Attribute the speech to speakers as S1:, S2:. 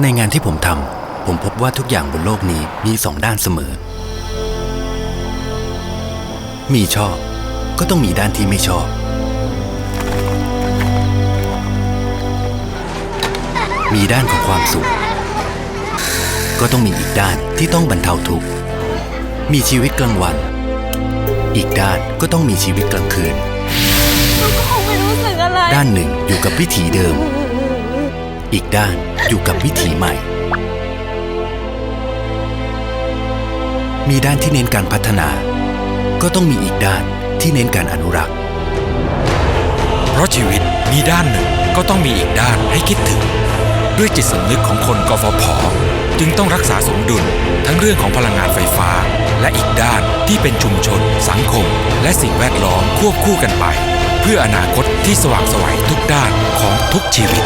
S1: ในงานที่ผมทำผมพบว่าทุกอย่างบนโลกนี้มีสองด้านเสมอ มีชอบก็ต้องมีด้านที่ไม่ชอบ มีด้านของความสุข ก็ต้องมีอีกด้านที่ต้องบรรเทาทุกข์ มีชีวิตกลางวัน อีกด้านก็ต้องมีชีวิตกลางคืน
S2: ก็คงไม่รู้สึกอะไร
S1: ด้านหนึ่งอยู่กับวิถีเดิม อีกด้านอยู่กับวิถีใหม่ มีด้านที่เน้นการพัฒนา ก็ต้องมีอีกด้านที่เน้นการอนุรักษ์
S3: เพราะชีวิตมีด้านหนึ่งก็ต้องมีอีกด้านให้คิดถึง ด้วยจิตสำนึกของคนกฟผจึงต้องรักษาสมดุลทั้งเรื่องของพลังงานไฟฟ้า และอีกด้านที่เป็นชุมชน สังคม และสิ่งแวดล้อมควบคู่กันไป เพื่ออนาคตที่สว่างไสวัยทุกด้านของทุกชีวิต